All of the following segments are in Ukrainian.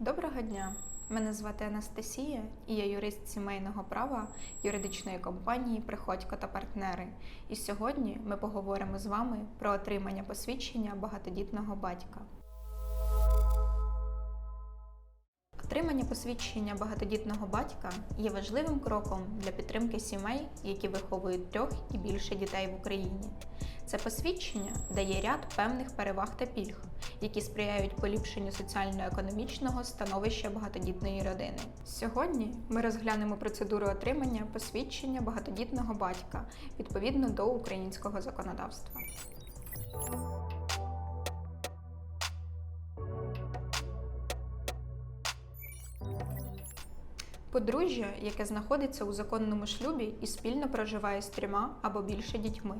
Доброго дня! Мене звати Анастасія і я юрист сімейного права юридичної компанії Приходько та партнери. І сьогодні ми поговоримо з вами про отримання посвідчення багатодітного батька. Отримання посвідчення багатодітного батька є важливим кроком для підтримки сімей, які виховують трьох і більше дітей в Україні. Це посвідчення дає ряд певних переваг та пільг, які сприяють поліпшенню соціально-економічного становища багатодітної родини. Сьогодні ми розглянемо процедуру отримання посвідчення багатодітного батька відповідно до українського законодавства. Подружжя, яке знаходиться у законному шлюбі і спільно проживає з трьома або більше дітьми.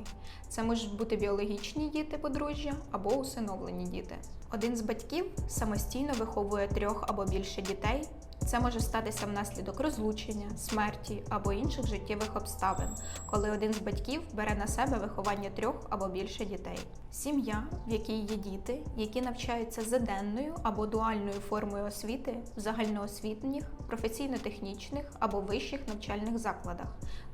Це можуть бути біологічні діти подружжя або усиновлені діти. Один з батьків самостійно виховує трьох або більше дітей. Це може статися внаслідок розлучення, смерті або інших життєвих обставин, коли один з батьків бере на себе виховання трьох або більше дітей. Сім'я, в якій є діти, які навчаються за денною або дуальною формою освіти в загальноосвітніх, професійно-технічних або вищих навчальних закладах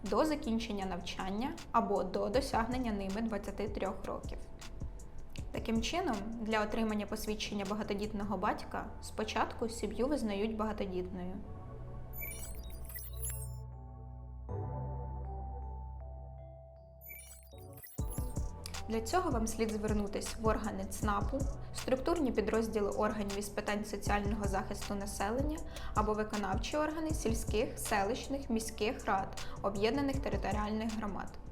до закінчення навчання або до досягнення ними 23 років. Таким чином, для отримання посвідчення багатодітного батька спочатку сім'ю визнають багатодітною. Для цього вам слід звернутися в органи ЦНАПу, структурні підрозділи органів із питань соціального захисту населення або виконавчі органи сільських, селищних, міських рад, об'єднаних територіальних громад.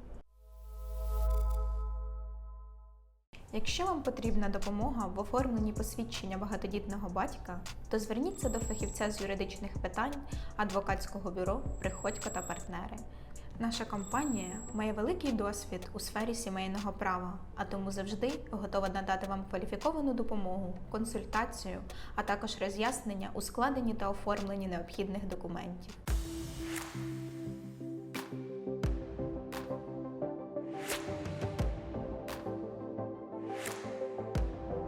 Якщо вам потрібна допомога в оформленні посвідчення багатодітного батька, то зверніться до фахівця з юридичних питань адвокатського бюро Приходько та партнери. Наша компанія має великий досвід у сфері сімейного права, а тому завжди готова надати вам кваліфіковану допомогу, консультацію, а також роз'яснення у складенні та оформленні необхідних документів.